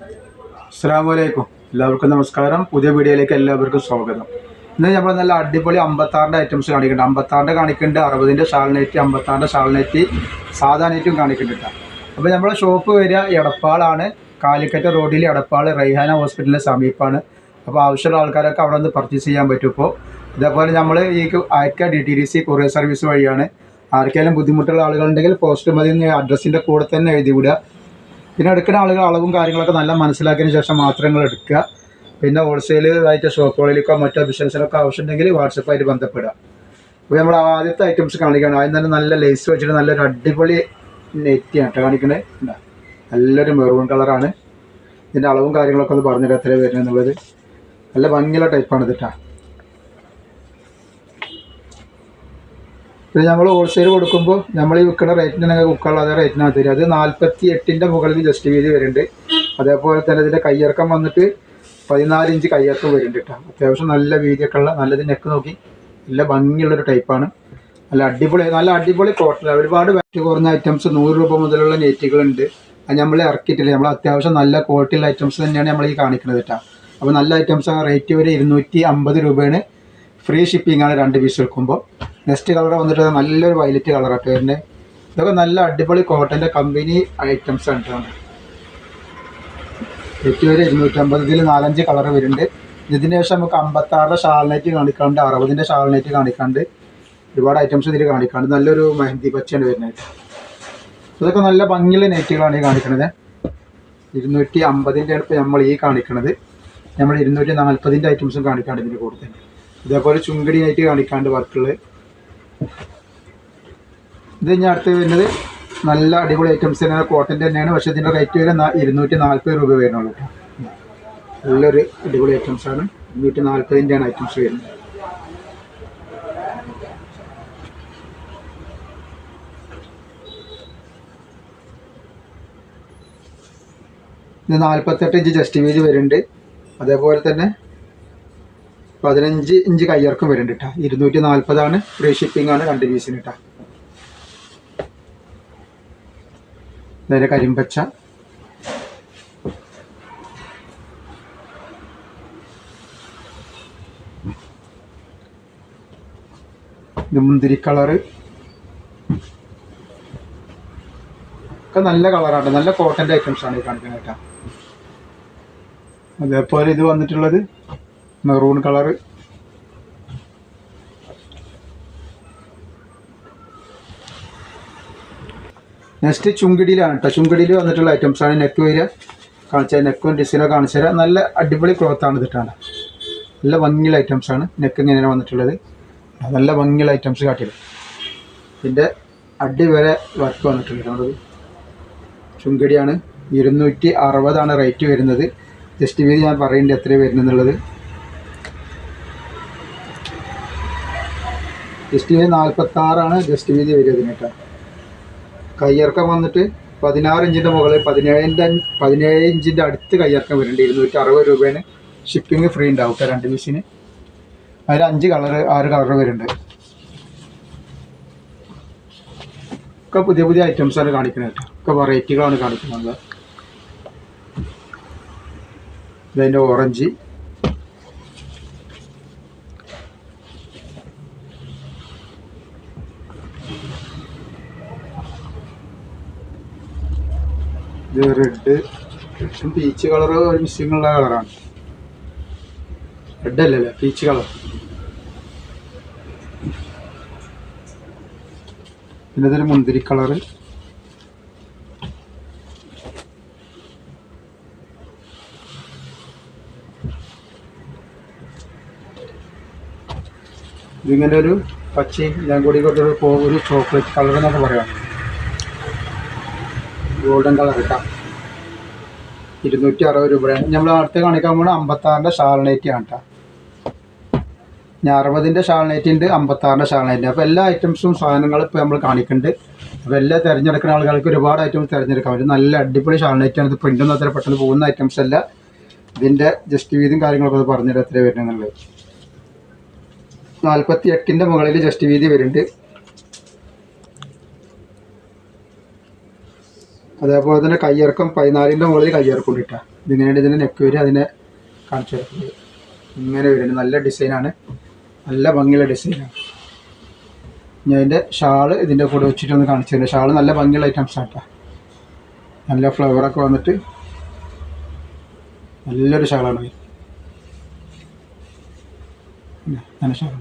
അസ്സാമലൈക്കും എല്ലാവർക്കും നമസ്കാരം. പുതിയ വീഡിയോയിലേക്ക് എല്ലാവർക്കും സ്വാഗതം. ഇന്ന് നമ്മൾ നല്ല അടിപൊളി അമ്പത്താറിന്റെ ഐറ്റംസ് കാണിക്കുന്നുണ്ട്. അമ്പത്താറിന്റെ കാണിക്കുന്നുണ്ട് അറുപതിന്റെ ഷാൾനെറ്റ് അമ്പത്താറിന്റെ ഷാൾനെറ്റ് സാധാ നെറ്റും കാണിക്കുന്നുണ്ട് അപ്പോൾ നമ്മളെ ഷോപ്പ് വരിക എടപ്പാളാണ്. കാലിക്കറ്റ റോഡിൽ എടപ്പാൾ റൈഹാന ഹോസ്പിറ്റലിന്റെ സമീപമാണ് അപ്പോൾ ആവശ്യമുള്ള ആൾക്കാരൊക്കെ അവിടെ നിന്ന് പർച്ചേസ് ചെയ്യാൻ പറ്റും ഇപ്പോൾ ഇതേപോലെ നമ്മൾ ഈ അയക്ക D T D C courier service വഴിയാണ്. ആർക്കെങ്കിലും ബുദ്ധിമുട്ടുള്ള ആളുകളുണ്ടെങ്കിൽ പോസ്റ്റ് മതി അഡ്രസ്സിന്റെ കൂടെ തന്നെ എഴുതി വിടുക. പിന്നെ എടുക്കുന്ന ആളുകൾ അളവും കാര്യങ്ങളൊക്കെ നല്ല മനസ്സിലാക്കിയതിന് ശേഷം മാത്രങ്ങൾ എടുക്കുക. പിന്നെ ഹോൾസെയിൽ ആയിട്ട് ഷോപ്പുകളിലേക്കോ മറ്റോ ബിസിനസ്സിലൊക്കെ ആവശ്യമുണ്ടെങ്കിൽ വാട്സപ്പായിട്ട് ബന്ധപ്പെടുക. അപ്പോൾ നമ്മൾ ആദ്യത്തെ ഐറ്റംസ് കാണിക്കുകയാണ്. ആദ്യം തന്നെ നല്ല ലേസ് വെച്ചിട്ട് നല്ലൊരു അടിപൊളി നെറ്റിയാണ് കേട്ടോ കാണിക്കണേ. ഇതാ. നല്ലൊരു മെറൂൺ കളറാണ് ഇതിന്റെ അളവും കാര്യങ്ങളൊക്കെ ഒന്ന് പറഞ്ഞിട്ട് എത്ര വരുന്നത് നല്ല ഭംഗിയുള്ള ടൈപ്പാണ് ഇത് പിന്നെ നമ്മൾ ഹോൾസെയിൽ കൊടുക്കുമ്പോൾ നമ്മൾ ഈ വിൽക്കുന്ന റേറ്റിന് തന്നെ കുക്കുള്ള അതേ റേറ്റിനാണ് തരും അത് നാൽപ്പത്തി എട്ടിന്റെ മുകളിൽ ജസ്റ്റ് വീതി വരുന്നുണ്ട്. അതേപോലെ തന്നെ ഇതിന്റെ കയ്യിറക്കം വന്നിട്ട് പതിനാല് ഇഞ്ച് കയ്യിറക്കം വരുന്നുണ്ട് കേട്ടോ അത്യാവശ്യം നല്ല വീതിയൊക്കെ ഉള്ള നല്ലത് നെക്ക് നോക്കി. നല്ല ഭംഗിയുള്ളൊരു ടൈപ്പാണ് നല്ല അടിപൊളി നല്ല അടിപൊളി കോട്ടൺ ഒരുപാട് വില കുറഞ്ഞ ഐറ്റംസ് നൂറ് രൂപ മുതലുള്ള നെറ്റുകളുണ്ട് അത് നമ്മൾ ഇറക്കിയിട്ടില്ല. നമ്മൾ അത്യാവശ്യം നല്ല ക്വാളിറ്റിയുള്ള ഐറ്റംസ് തന്നെയാണ് നമ്മൾ ഈ കാണിക്കുന്നത് കേട്ടോ അപ്പോൾ നല്ല ഐറ്റംസ് റേറ്റ് വരെ ഇരുന്നൂറ്റി അമ്പത് രൂപയാണ്. ഫ്രീ ഷിപ്പിംഗ് ആണ് രണ്ട് പീസ് എടുക്കുമ്പോൾ. നെക്സ്റ്റ് കളർ വന്നിട്ട് നല്ലൊരു വയലറ്റ് കളറായിട്ട് വരുന്നത് ഇതൊക്കെ നല്ല അടിപൊളി കോട്ടന്റെ കമ്പനി ഐറ്റംസ് ആണ് എട്ടുപേര് ഇരുന്നൂറ്റമ്പത് ഇതിൽ നാലഞ്ച് കളർ വരുന്നുണ്ട്. ഇതിന് ശേഷം നമുക്ക് അമ്പത്താറിന്റെ ഷാൾനൈറ്റ് കാണിക്കാണ്ട് അറുപതിന്റെ ഷാൾനൈറ്റ് കാണിക്കാണ്ട് ഒരുപാട് ഐറ്റംസ് ഇതിൽ കാണിക്കാണ്ട് നല്ലൊരു മെഹന്തി പച്ചയാണ് വരുന്നത്. ഇതൊക്കെ നല്ല ഭംഗിയുള്ള നെറ്റുകളാണ് ഈ കാണിക്കുന്നത് ഇരുന്നൂറ്റി അമ്പതിന്റെ അടുപ്പ് നമ്മൾ ഈ കാണിക്കുന്നത് നമ്മൾ ഇരുന്നൂറ്റി നാൽപ്പതിന്റെ ഐറ്റംസും കാണിക്കാണ്ട് ഇതിന്റെ കൂടെ തന്നെ ഇതേപോലെ ചുങ്കടി ആയിട്ട് കാണിക്കാണ്ട് വർക്കുകൾ ഇത് ഞാൻ അടുത്ത് വരുന്നത് നല്ല അടിപൊളി ഐറ്റംസ് തന്നെയാണ്. കോട്ടന്റെ തന്നെയാണ്. പക്ഷേ ഇതിന്റെ റേറ്റ് വരെ ഇരുന്നൂറ്റി നാൽപ്പത് രൂപ വരുന്നുള്ളൂ. നല്ലൊരു അടിപൊളി ഐറ്റംസ് ആണ്. ഇരുന്നൂറ്റി നാൽപ്പതിന്റെയാണ് ഐറ്റംസ് വരുന്നത്. ഇത് നാൽപ്പത്തെട്ട് ഇഞ്ച് ജസ്റ്റ് വീതി വരുന്നുണ്ട്. അതേപോലെ തന്നെ പതിനഞ്ച് ഇഞ്ച് കയ്യിറക്കം വരുന്നുണ്ട് കേട്ടോ ഇരുന്നൂറ്റി നാൽപ്പതാണ് ഫ്രീ ഷിപ്പിംഗ് ആണ് രണ്ട് പീസിന് കേട്ടോ നേരെ കരിമ്പച്ച. മുന്തിരി കളറ്. ഒക്കെ നല്ല കളറാണ്. നല്ല കോട്ടന്റെ ഐറ്റംസ് ആണ് ഈ കാണിക്കുന്നത് കേട്ടോ അതേപോലെ ഇത് വന്നിട്ടുള്ളത് മെറൂൺ കളറ് നെക്സ്റ്റ് ചുങ്കിടിയിലാണ് കേട്ടോ ചുങ്കിടിയിൽ വന്നിട്ടുള്ള ഐറ്റംസ് ആണ് നെക്ക് വരിക കാണിച്ചാൽ നെക്കും ഡിസൈനോ കാണിച്ചു തരാം. നല്ല അടിപൊളി ക്ലോത്ത് ആണ് ഇതിട്ടാണ് നല്ല ഭംഗിയുള്ള ഐറ്റംസ് ആണ് നെക്ക് ഇങ്ങനെയാണ് വന്നിട്ടുള്ളത്. നല്ല ഭംഗിയുള്ള ഐറ്റംസ് കാട്ടിയത്. ഇതിന്റെ അടി വരെ വർക്ക് വന്നിട്ടുണ്ട് കേട്ടോ ചുങ്കടിയാണ്. ഇരുന്നൂറ്റി അറുപതാണ് റേറ്റ് വരുന്നത്. ജസ്റ്റ് വീതി ഞാൻ പറയുന്നുണ്ട് വരുന്നത് ജസ്റ്റ് നാൽപ്പത്തി ആറാണ് ജസ്റ്റ് വീതി വരിക ഇതിന് കേട്ടോ കയ്യിറക്കം വന്നിട്ട് പതിനാറ് ഇഞ്ചിന്റെ മുകളിൽ പതിനേഴിന്റെ പതിനേഴ് ഇഞ്ചിന്റെ അടുത്ത് കയ്യിറക്കം വരുന്നുണ്ട് ഇരുന്നൂറ്റി അറുപത് രൂപയാണ് ഷിപ്പിംഗ് ഫ്രീ ഉണ്ടാവും കേട്ടോ രണ്ട് പീസിന് അതിൽ അഞ്ച് കളർ ആറ് കളർ വരുന്നുണ്ട്. ഒക്കെ പുതിയ പുതിയ ഐറ്റംസ് ആണ് കാണിക്കുന്നത് കേട്ടോ. ഒക്കെ വെറൈറ്റികളാണ് കാണിക്കുന്നത്. ഇതിന്റെ ഓറഞ്ച് റെഡ് പീച്ച് കളർ ഒരു മിസ്സിംഗ് ഉള്ള കളറാണ് റെഡ് അല്ലല്ലേ പീച്ച് കളർ പിന്നെ ഇതൊരു മുന്തിരി കളർ ഇതിങ്ങനെ ഒരു പച്ചയും ഞാൻ കൂടി ഒരു ഒരു ചോക്ലേറ്റ് കളർ എന്നൊക്കെ പറയാം. ഗോൾഡൻ കളർ ഇട്ടാ. ഇരുന്നൂറ്റി അറുപത് രൂപയാണ് നമ്മൾ അടുത്ത് കാണിക്കാൻ പോകുന്നത് അമ്പത്താറിന്റെ ആണ് കേട്ടോ ഞാൻ അറുപതിന്റെ ഷാൾനൈറ്റ് ഉണ്ട് അമ്പത്താറിന്റെ ഷാൾനൈറ്റ് അപ്പോൾ എല്ലാ ഐറ്റംസും സാധനങ്ങളും ഇപ്പോൾ നമ്മൾ കാണിക്കുന്നുണ്ട് അപ്പോൾ എല്ലാം തിരഞ്ഞെടുക്കുന്ന ആളുകൾക്ക് ഒരുപാട് ഐറ്റംസ് തിരഞ്ഞെടുക്കാൻ പറ്റും. നല്ല അടിപൊളി ഷാൾനൈറ്റാണ് ഇത് പ്രിന്റൊന്നും അത്ര പെട്ടെന്ന് പോകുന്ന ഐറ്റംസ് അല്ല. ഇതിന്റെ ജസ്റ്റ് വീതിയും കാര്യങ്ങളൊക്കെ അത് പറഞ്ഞിട്ട് എത്ര വരുന്നുള്ളത് നാൽപ്പത്തി എട്ടിന്റെ മുകളിൽ ജസ്റ്റ് വീതി വരുന്നുണ്ട്. അതേപോലെ തന്നെ കയ്യിറക്കം പതിനാലിന്റെ മുകളിൽ കയ്യിറക്കം കിട്ടുക ഇതിങ്ങനെയാണ് ഇതിന്റെ നെക്ക് വരിക അതിനെ കാണിച്ചു തരുന്നത്. ഇങ്ങനെ വരുന്നത് നല്ല ഡിസൈനാണ് നല്ല ഭംഗിയുള്ള ഡിസൈനാണ് ഞാൻ അതിന്റെ ഷാൾ ഇതിന്റെ കൂടെ വെച്ചിട്ടൊന്ന് കാണിച്ചു തരുന്നത് ഷാൾ നല്ല ഭംഗിയുള്ള ഐറ്റംസ് ആട്ടാ. നല്ല ഫ്ലവറൊക്കെ വന്നിട്ട് നല്ലൊരു ഷാളാണ്. നല്ല ഷാൾ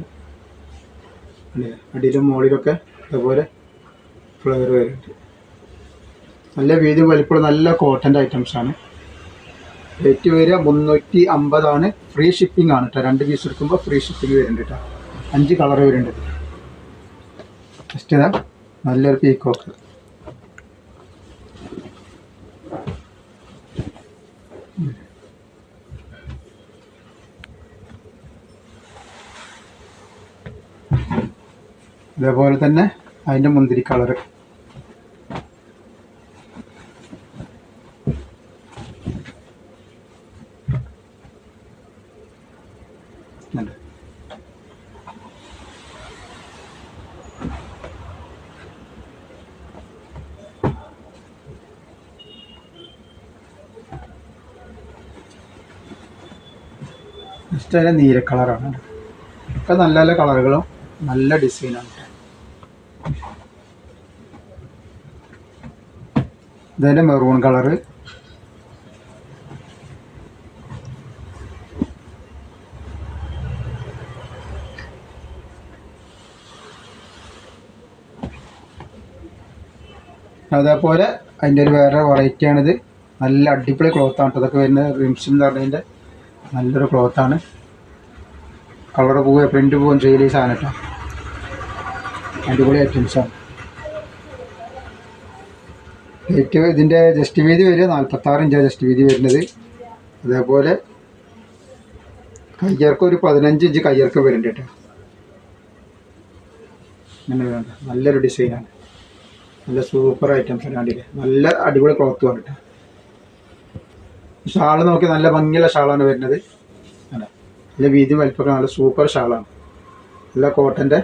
അടിയിലും മുകളിലൊക്കെ അതുപോലെ ഫ്ലവർ വരുന്നുണ്ട്. നല്ല വീതി വലിപ്പമുള്ള നല്ല കോട്ടന്റെ ഐറ്റംസ് ആണ്. റേറ്റ് വരിക മുന്നൂറ്റി അമ്പതാണ് ഫ്രീ ഷിപ്പിംഗ് ആണ് കേട്ടോ രണ്ട് പീസ് എടുക്കുമ്പോൾ ഫ്രീ ഷിപ്പിംഗ് വരുന്നുണ്ട് കേട്ടോ അഞ്ച് കളർ വരുന്നുണ്ട്. ഫസ്റ്റ് ഇതാ നല്ലൊരു പീക്കോക്ക് ഇതേപോലെ തന്നെ അതിന്റെ മുന്തിരി കളറ് ഉണ്ട്. നെക്സ്റ്റ് അതിന്റെ നീല കളറാണ് ഒക്കെ നല്ല നല്ല കളറുകളും നല്ല ഡിസൈനാണ് ഇതിന്റെ മെറൂൺ കളറ് അതേപോലെ അതിന്റെ ഒരു വേറെ വെറൈറ്റിയാണിത് നല്ല അടിപൊളി ക്ലോത്ത് ആണ് ഇതൊക്കെ വരുന്നത് റിംസ് എന്ന് പറഞ്ഞതിന്റെ നല്ലൊരു ക്ലോത്താണ് കളർ പോവുക പ്രിന്റ് പോവുകയും ചെയ്യൽ ഈ സാധനം കേട്ടോ അടിപൊളി ഐറ്റംസാണ് റേറ്റ് ഇതിന്റെ ജസ്റ്റ് വീതി വരിക നാൽപ്പത്താറ് ഇഞ്ചാണ് ജസ്റ്റ് വീതി വരുന്നത്. അതേപോലെ കയ്യർക്ക് ഒരു പതിനഞ്ച് ഇഞ്ച് കയ്യർക്ക് വരുന്നുണ്ട് കേട്ടോ അങ്ങനെ വേണ്ട. നല്ലൊരു ഡിസൈനാണ് നല്ല സൂപ്പർ ഐറ്റംസ് കണ്ടില്ലേ? നല്ല അടിപൊളി ക്ലോത്ത് വന്നിട്ട് ഷാൾ നോക്കി നല്ല ഭംഗിയുള്ള ഷാളാണ് വരുന്നത്. നല്ല വീതി വലിപ്പൊക്കെ നല്ല സൂപ്പർ ഷാളാണ്. നല്ല കോട്ടന്റെ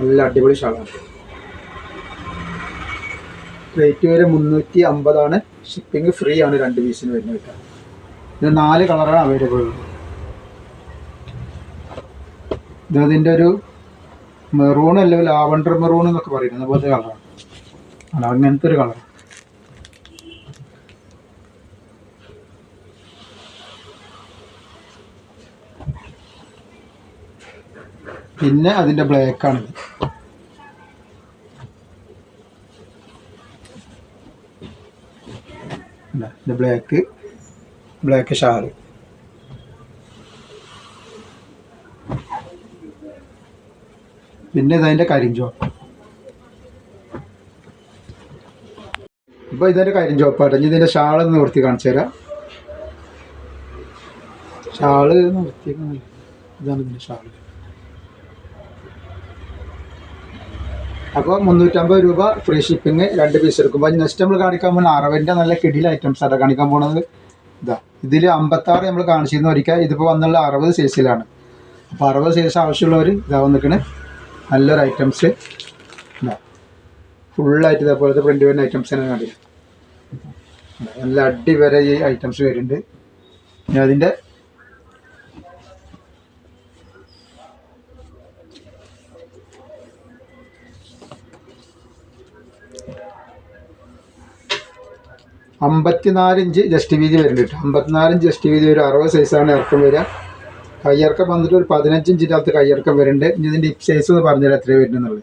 നല്ല അടിപൊളി ഷാളാണ്. റേറ്റ് വരെ മുന്നൂറ്റി അമ്പതാണ് ഷിപ്പിംഗ് ഫ്രീ ആണ് രണ്ട് പീസിന് വരുന്നത് കേട്ടോ. ഇത് നാല് കളറാണ് അവൈലബിൾ ഉള്ളത് ഇത് അതിന്റെ ഒരു മെറൂൺ അല്ലെങ്കിൽ ലാവണ്ടർ മെറൂൺ എന്നൊക്കെ പറയുന്നത്. അതുപോലത്തെ കളറാണ് അല്ല അങ്ങനത്തെ ഒരു കളർ. പിന്നെ അതിന്റെ ബ്ലാക്കാണിത് ഇതാ, ബ്ലാക്ക് ബ്ലാക്ക് ഷാർ പിന്നെ ഇതതിന്റെ കരിഞ്ചോപ്പ് ഇപ്പൊ ഇതിന്റെ കാര്യം ചോപ്പാട്ടെ ഇനി ഇതിന്റെ ഷാൾ നിവർത്തി കാണിച്ചു തരാം. ഷാൾ നിവർത്തി ഇതാണ് ഇതിന്റെ ഷാൾ. അപ്പോൾ മുന്നൂറ്റമ്പത് രൂപ ഫ്രീ ഷിപ്പിംഗ് രണ്ട് പീസ് എടുക്കുമ്പോൾ നെക്സ്റ്റ് നമ്മൾ കാണിക്കാൻ പോകുന്ന അറവിന്റെ നല്ല കിടില ഐറ്റംസ് ആണ് കാണിക്കാൻ പോകുന്നത് ഇതാ ഇതിൽ അമ്പത്താറ് നമ്മൾ കാണിച്ചിരുന്ന ഒരിക്കൽ. ഇതിപ്പോൾ വന്നുള്ള അറുപത് സൈസിലാണ് അപ്പോൾ അറുപത് സൈസ് ആവശ്യമുള്ളവർ ഇതാ വന്നിക്കണ്. നല്ലൊരു ഐറ്റംസ് ഇതാ ഫുള്ളായിട്ട് ഇതേപോലത്തെ പ്രിന്റ് വരുന്ന ഐറ്റംസ് തന്നെ കണ്ടില്ല നല്ല അടി വരെ ഈ ഐറ്റംസ് വരുന്നുണ്ട്. ഇനി അതിന്റെ അമ്പത്തിനാല് ഇഞ്ച് ജസ്റ്റ് വീതി വരുന്നുണ്ട് അമ്പത്തിനാല് ഇഞ്ച് ജസ്റ്റ് വീതി ഒരു അറുപത് സൈസാണ് ഇറക്കം വരിക. കയ്യിറക്കം വന്നിട്ട് ഒരു പതിനഞ്ച് ഇഞ്ചിന്റെ അകത്ത് കയ്യിറക്കം വരുന്നുണ്ട്. ഇനി ഇതിന്റെ ഇപ്പ് സൈസ് എന്ന് പറഞ്ഞാൽ എത്രയാണ് വരുന്നുള്ളത്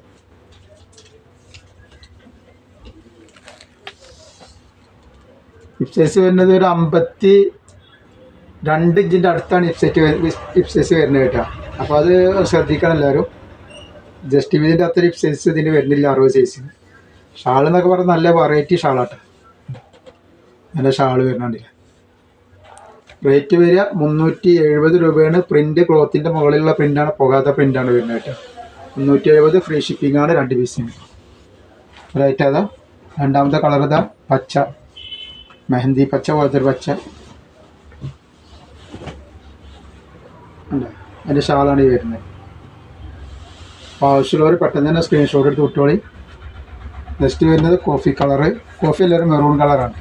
ഇപ്സൈസ് വരുന്നത് ഒരു അമ്പത്തി രണ്ട് ഇഞ്ചിന്റെ അടുത്താണ് ഇഫ്സെറ്റ് ഇപ്സൈസ് വരുന്നത് കേട്ടോ. അപ്പോൾ അത് ശ്രദ്ധിക്കണം എല്ലാവരും. ജസ്റ്റ് ഇതിന്റെ അത്ര ഇപ്സൈസ് ഇതിന് വരുന്നില്ല അറുപത് സൈസിന് ഷാൾ എന്നൊക്കെ പറഞ്ഞാൽ നല്ല വെറൈറ്റി ഷാളാട്ടോ നല്ല ഷാൾ വരുന്നുണ്ട്. റേറ്റ് വരിക മുന്നൂറ്റി എഴുപത് രൂപയാണ്. പ്രിന്റ് ക്ലോത്തിന്റെ മുകളിലുള്ള പ്രിന്റാണ് പോകാത്ത പ്രിന്റാണ് വരുന്നത് കേട്ടോ. മുന്നൂറ്റി എഴുപത് ഫ്രീ ഷിപ്പിംഗ് ആണ് രണ്ട് പീസിന് റേറ്റ് അതാ രണ്ടാമത്തെ കളർ ഇതാ പച്ച. മെഹന്തി പച്ച പോലത്തെ ഒരു പച്ച. അതിന്റെ ഷാളാണ് ഈ വരുന്നത്. അപ്പോൾ ആവശ്യമുള്ളവർ പെട്ടെന്ന് തന്നെ സ്ക്രീൻഷോട്ട് എടുത്ത് വിട്ടോളി. നെക്സ്റ്റ് വരുന്നത് കോഫി കളറ് കോഫി എല്ലാവരും മെറൂൺ കളറാണ്.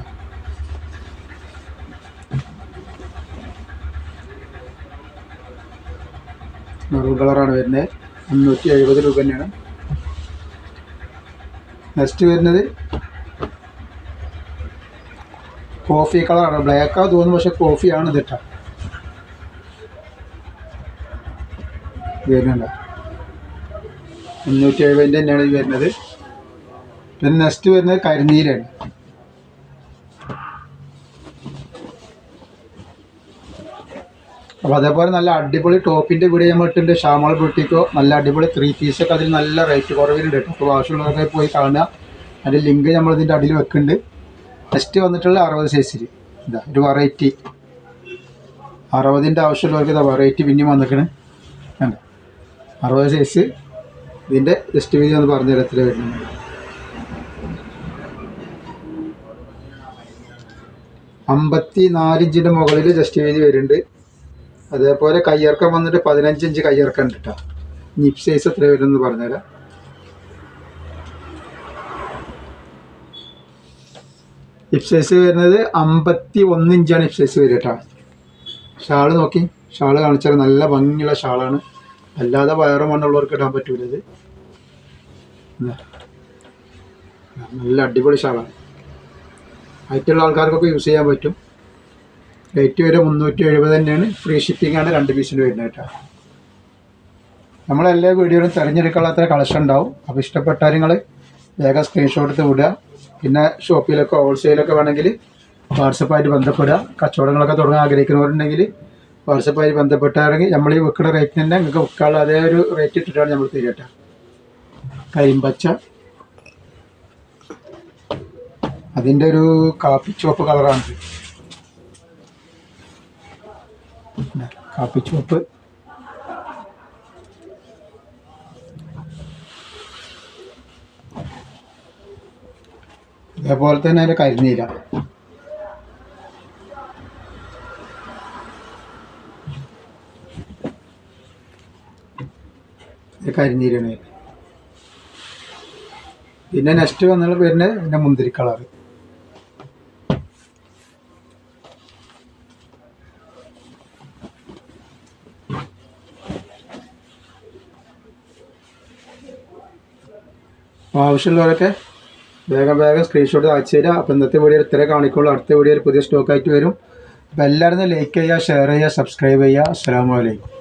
മെറൂൺ കളറാണ് വരുന്നത്. മുന്നൂറ്റി എഴുപത് രൂപ തന്നെയാണ്. നെക്സ്റ്റ് വരുന്നത് കോഫി കളറാണ്. ബ്ലാക്കാ തോന്നുന്നു പക്ഷെ കോഫിയാണ് ഇതിട്ട. വരുന്നുണ്ട്. മുന്നൂറ്റി എഴുപതിന്റെ തന്നെയാണ് ഇത് വരുന്നത്. പിന്നെ നെക്സ്റ്റ് വരുന്നത് കരിനീരാണ്. അപ്പോൾ അതേപോലെ നല്ല അടിപൊളി ടോപ്പിന്റെ വീഡിയോ നമ്മൾ ഇട്ടുണ്ട് ഷാമോൾ ബ്യൂട്ടിക്കോ. നല്ല അടിപൊളി ത്രീ പീസൊക്കെ അതിൽ നല്ല റേറ്റ് കുറവിലുണ്ട്. കേട്ടോ അപ്പോൾ ആവശ്യമുള്ളവരൊക്കെ പോയി കാണുക. അതിന്റെ ലിങ്ക് നമ്മൾ ഇതിന്റെ അടിയിൽ വെക്കുന്നുണ്ട്. നെക്സ്റ്റ് വന്നിട്ടുള്ള അറുപത് സൈസിൽ ഇതാ ഒരു വെറൈറ്റി അറുപതിന്റെ ആവശ്യമുള്ളവർക്ക് ഇതാ വെറൈറ്റി പിന്നെയും വന്നിക്കണ് വേണ്ട അറുപത് സൈസ് ഇതിന്റെ ജസ്റ്റ് വീതി ഒന്ന് പറഞ്ഞു തരാം എത്ര വരുന്നുണ്ട്. അമ്പത്തി നാല് ഇഞ്ചിന്റെ മുകളിൽ ജസ്റ്റ് വീതി വരുന്നുണ്ട്. അതേപോലെ കയ്യിറക്കം വന്നിട്ട് പതിനഞ്ച് ഇഞ്ച് കയ്യിറക്കം ഉണ്ട് കേട്ടോ നിപ് സൈസ് എത്ര വരുമെന്ന് പറഞ്ഞുതരാം. ഹിപ്പ് സൈസ് വരുന്നത് അമ്പത്തി ഒന്ന് ഇഞ്ചാണ് ഷാൾ വരിക കേട്ടോ. ഷാൾ നോക്കി. ഷാൾ കാണിച്ചാൽ നല്ല ഭംഗിയുള്ള ഷാളാണ്. അല്ലാതെ വയറും മണ്ണുള്ളവർക്ക് ഇടാൻ പറ്റൂല ഇത്. നല്ല അടിപൊളി ഷാളാണ്. ഹൈറ്റുള്ള ആൾക്കാർക്കൊക്കെ യൂസ് ചെയ്യാൻ പറ്റും. റേറ്റ് വരെ മുന്നൂറ്റി എഴുപത് തന്നെയാണ്. ഫ്രീ ഷിപ്പിംഗ് ആണ് രണ്ട് പീസിന് വരുന്നത് കേട്ടോ. നമ്മളെല്ലാ വീഡിയോയിലും തിരഞ്ഞെടുക്കാത്ത കളക്ഷൻ ഉണ്ടാവും. അപ്പോൾ ഇഷ്ടപ്പെട്ട നിങ്ങൾ വേഗം സ്ക്രീൻഷോട്ട് എടുത്ത് വിടുക. പിന്നെ ഷോപ്പിലൊക്കെ ഹോൾസെയിലൊക്കെ വേണമെങ്കിൽ വാട്സപ്പായിട്ട് ബന്ധപ്പെടുക. കച്ചവടങ്ങളൊക്കെ തുടങ്ങാൻ ആഗ്രഹിക്കുന്നവരുണ്ടെങ്കിൽ വാട്സപ്പായിട്ട് ബന്ധപ്പെട്ടാണെങ്കിൽ നമ്മൾ ഈ വെക്കുന്ന റേറ്റിന് തന്നെ നിങ്ങൾക്ക് വെക്കാനുള്ള അതേ ഒരു റേറ്റ് ഇട്ടിട്ടാണ് നമ്മൾ തീരട്ട. കരിമ്പച്ച. അതിന്റെ ഒരു കാപ്പി ചുവപ്പ് കളറാണ് കാപ്പി ചുവപ്പ് അതേപോലെ തന്നെ അതിന്റെ കരിനീര. കരിനീരാണ്. പിന്നെ നെക്സ്റ്റ് വന്നുള്ള പേരിന് ഇതിന്റെ മുന്തിരി കളർ ആവശ്യമുള്ളവരൊക്കെ വേഗം വേഗം സ്ക്രീൻഷോട്ട് അയച്ചു തരിക അപ്പോൾ ഇന്നത്തെ വീഡിയോ ഇത്രേ കാണിക്കുള്ളൂ. അടുത്ത വീഡിയോയിൽ പുതിയ സ്റ്റോക്കായിട്ട് വരും. അപ്പോൾ എല്ലാവരും ലൈക്ക് ചെയ്യുക ഷെയർ ചെയ്യുക സബ്സ്ക്രൈബ് ചെയ്യുക. അസ്സാം വലൈക്കും